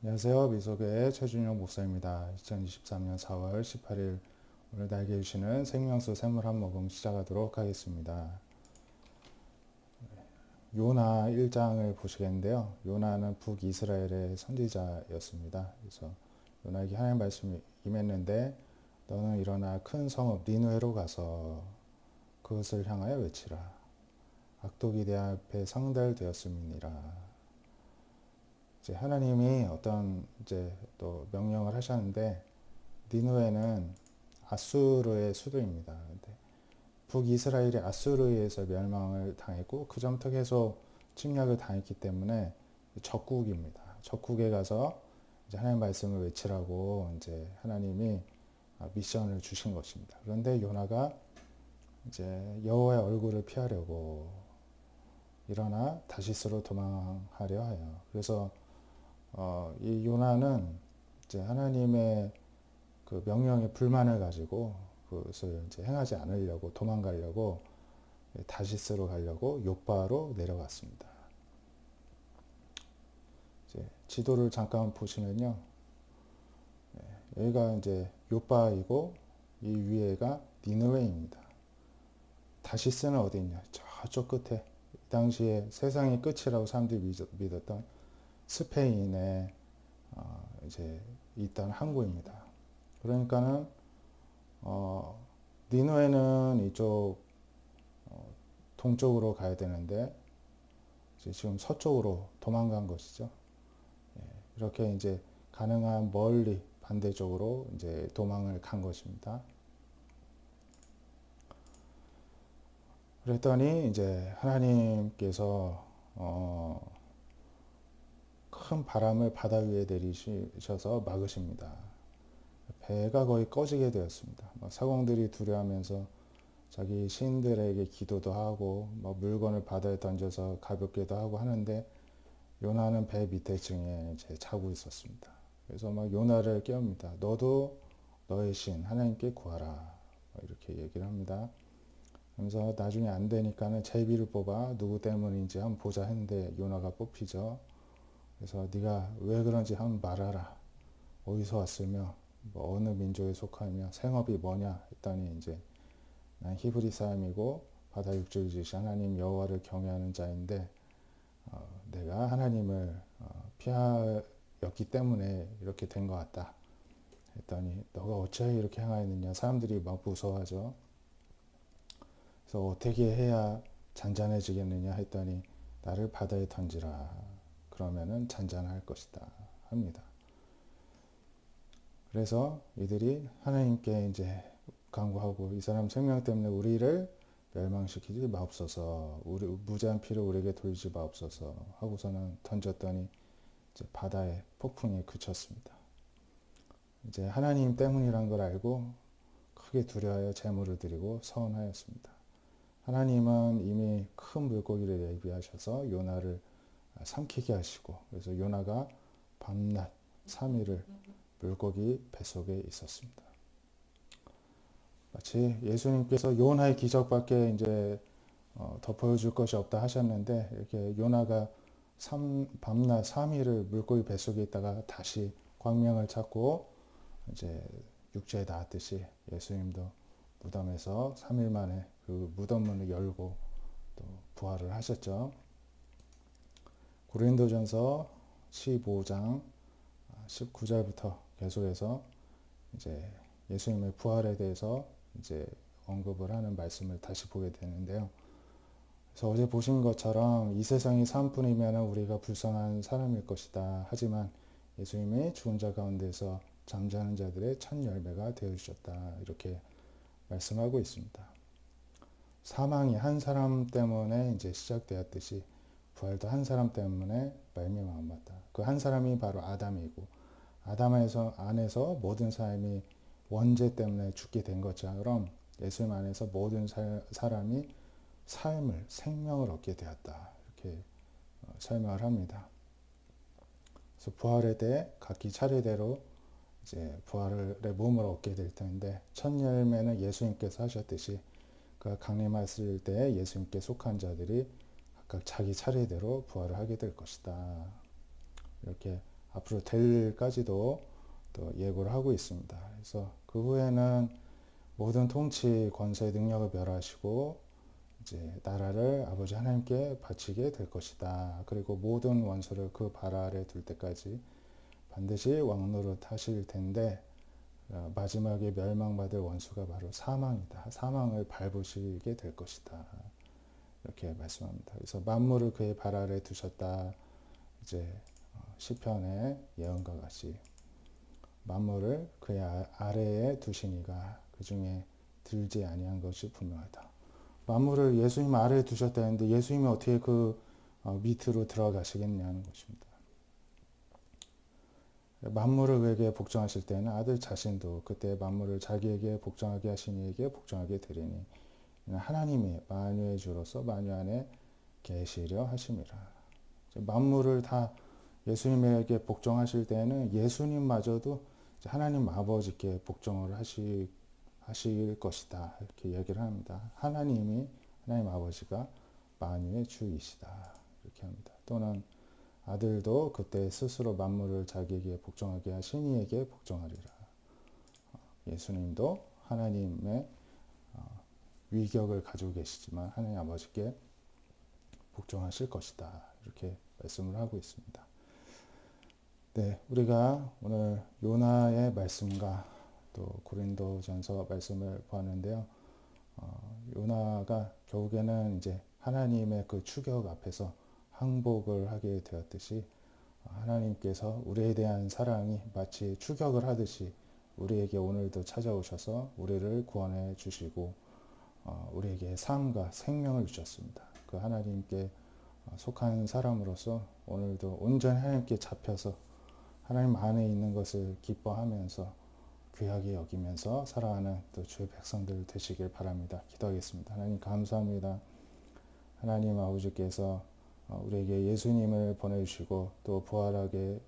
안녕하세요. 미소교의 최준영 목사입니다. 2023년 4월 18일 오늘 날개 주시는 생명수 샘물 한 모금 시작하도록 하겠습니다. 요나 1장을 보시겠는데요. 요나는 북이스라엘의 선지자였습니다. 그래서 요나에게 하나님 말씀이 임했는데 너는 일어나 큰 성읍 니누에로 가서 그것을 향하여 외치라. 악독이 내 앞에 상달되었음이니라. 이제 하나님이 어떤 이제 또 명령을 하셨는데 니누에는 아수르의 수도입니다. 근데 북이스라엘이 아수르에 의해서 멸망을 당했고 그 전부터 계속 침략을 당했기 때문에 적국입니다. 적국에 가서 이제 하나님 말씀을 외치라고 이제 하나님이 미션을 주신 것입니다. 그런데 요나가 이제 여호와의 얼굴을 피하려고 일어나 다시스로 도망하려 해요. 그래서 어, 이 요나는 이제 하나님의 그 명령에 불만을 가지고 그것을 이제 행하지 않으려고 도망가려고 다시스로 가려고 요바로 내려갔습니다. 이제 지도를 잠깐 보시면요. 네, 여기가 이제 요바이고 이 위에가 니느웨입니다. 다시스는 어디 있냐? 저쪽 끝에 당시에 세상의 끝이라고 사람들이 믿었던 스페인에 어 이제 있던 항구입니다. 그러니까는 어 니노에는 이쪽 어 동쪽으로 가야 되는데 지금 서쪽으로 도망간 것이죠. 예, 이렇게 이제 가능한 멀리 반대쪽으로 이제 도망을 간 것입니다. 그랬더니 이제 하나님께서 어, 큰 바람을 바다 위에 내리셔서 막으십니다. 배가 거의 꺼지게 되었습니다. 사공들이 두려워하면서 자기 신들에게 기도도 하고 뭐 물건을 바다에 던져서 가볍게도 하고 하는데 요나는 배 밑에 층에 자고 있었습니다. 그래서 막 요나를 깨웁니다. 너도 너의 신 하나님께 구하라 이렇게 얘기를 합니다. 그래서 나중에 안 되니까는 제비를 뽑아 누구 때문인지 한번 보자 했는데 요나가 뽑히죠. 그래서 네가 왜 그런지 한번 말하라. 어디서 왔으며 뭐 어느 민족에 속하며 생업이 뭐냐 했더니 이제 난 히브리 사람이고 바다 육지를 지으신 하나님 여호와를 경외하는 자인데 어, 내가 하나님을 어, 피하였기 때문에 이렇게 된 것 같다. 했더니 너가 어찌하여 이렇게 행하였느냐 사람들이 막 무서워하죠. 그래서 어떻게 해야 잔잔해지겠느냐 했더니 나를 바다에 던지라. 그러면은 잔잔할 것이다. 합니다. 그래서 이들이 하나님께 이제 강구하고 이 사람 생명 때문에 우리를 멸망시키지 마옵소서. 우리 무제한 피를 우리에게 돌리지 마옵소서. 하고서는 던졌더니 이제 바다에 폭풍이 그쳤습니다. 이제 하나님 때문이란 걸 알고 크게 두려워하여 제물을 드리고 서원하였습니다. 하나님은 이미 큰 물고기를 예비하셔서 요나를 삼키게 하시고 그래서 요나가 밤낮 3일을 물고기 뱃속에 있었습니다. 마치 예수님께서 요나의 기적밖에 이제 어, 더 보여줄 것이 없다 하셨는데 이렇게 요나가 3, 밤낮 3일을 물고기 뱃속에 있다가 다시 광명을 찾고 이제 육체에 닿았듯이 예수님도 무덤에서 3일 만에 그 무덤 문을 열고 또 부활을 하셨죠. 고린도전서 15장 19절부터 계속해서 이제 예수님의 부활에 대해서 이제 언급을 하는 말씀을 다시 보게 되는데요. 그래서 어제 보신 것처럼 이 세상이 삶뿐이면 우리가 불쌍한 사람일 것이다. 하지만 예수님의 죽은 자 가운데서 잠자는 자들의 첫 열매가 되어 주셨다. 이렇게 말씀하고 있습니다. 사망이 한 사람 때문에 이제 시작되었듯이 부활도 한 사람 때문에 말미암았다. 그 한 사람이 바로 아담이고 아담 안에서 안에서 모든 사람이 원죄 때문에 죽게 된 것처럼 예수님 안에서 모든 사, 사람이 삶을 생명을 얻게 되었다. 이렇게 어, 설명을 합니다. 그래서 부활에 대해 각기 차례대로 이제 부활의 몸을 얻게 될 텐데 첫 열매는 예수님께서 하셨듯이 그 강림하실 때 예수님께 속한 자들이 각각 자기 차례대로 부활을 하게 될 것이다. 이렇게 앞으로 될 일까지도 또 예고를 하고 있습니다. 그래서 그 후에는 모든 통치 권세 능력을 멸하시고 이제 나라를 아버지 하나님께 바치게 될 것이다. 그리고 모든 원수를 그 발 아래 둘 때까지 반드시 왕노릇 하실 텐데 어, 마지막에 멸망받을 원수가 바로 사망이다. 사망을 밟으시게 될 것이다. 이렇게 말씀합니다. 그래서 만물을 그의 발 아래 두셨다. 이제 어, 시편의 예언과 같이 만물을 그의 아- 아래에 두시니가 그 중에 들지 아니한 것이 분명하다. 만물을 예수님 아래에 두셨다 했는데 예수님이 어떻게 그 어, 밑으로 들어가시겠냐는 것입니다. 만물을 그에게 복종하실 때는 아들 자신도 그때 만물을 자기에게 복종하게 하신 이에게 복종하게 되리니 하나님이 만유의 주로서 만유 안에 계시려 하심이라. 만물을 다 예수님에게 복종하실 때는 예수님마저도 하나님 아버지께 복종을 하시, 하실 것이다. 이렇게 얘기를 합니다. 하나님이, 하나님 아버지가 만유의 주이시다. 이렇게 합니다. 또는 아들도 그때 스스로 만물을 자기에게 복종하게 하신 이에게 복종하리라. 어, 예수님도 하나님의 어, 위격을 가지고 계시지만 하나님 아버지께 복종하실 것이다. 이렇게 말씀을 하고 있습니다. 네, 우리가 오늘 요나의 말씀과 또 고린도전서 말씀을 보았는데요. 어, 요나가 결국에는 이제 하나님의 그 추격 앞에서 항복을 하게 되었듯이 하나님께서 우리에 대한 사랑이 마치 추격을 하듯이 우리에게 오늘도 찾아오셔서 우리를 구원해 주시고 어, 우리에게 삶과 생명을 주셨습니다. 그 하나님께 속한 사람으로서 오늘도 온전히 하나님께 잡혀서 하나님 안에 있는 것을 기뻐하면서 귀하게 여기면서 살아가는 또 주의 백성들 되시길 바랍니다. 기도하겠습니다. 하나님 감사합니다. 하나님 아버지께서 어, 우리에게 예수님을 보내주시고 또 부활하게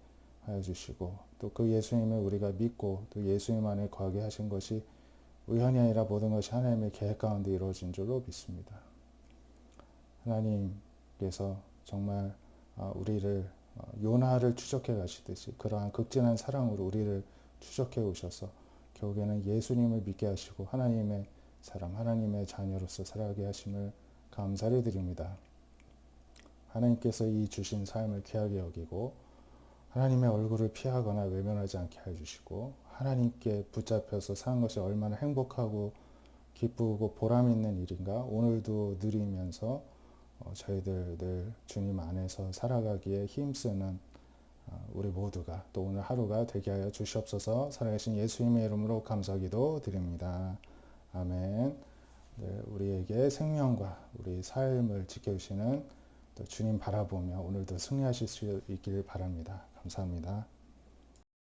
하여 주시고 또 그 예수님을 우리가 믿고 또 예수님 안에 거하게 하신 것이 우연이 아니라 모든 것이 하나님의 계획 가운데 이루어진 줄로 믿습니다. 하나님께서 정말 어, 우리를 어, 요나를 추적해 가시듯이 그러한 극진한 사랑으로 우리를 추적해 오셔서 결국에는 예수님을 믿게 하시고 하나님의 사람, 하나님의 자녀로서 살아가게 하심을 감사를 드립니다. 하나님께서 이 주신 삶을 귀하게 여기고 하나님의 얼굴을 피하거나 외면하지 않게 해주시고 하나님께 붙잡혀서 사는 것이 얼마나 행복하고 기쁘고 보람 있는 일인가 오늘도 누리면서 어, 저희들 늘 주님 안에서 살아가기에 힘쓰는 어, 우리 모두가 또 오늘 하루가 되게 하여 주시옵소서 살아계신 예수님의 이름으로 감사기도 드립니다. 아멘. 네, 우리에게 생명과 우리 삶을 지켜주시는 또 주님 바라보며 오늘도 승리하실 수 있기를 바랍니다. 감사합니다.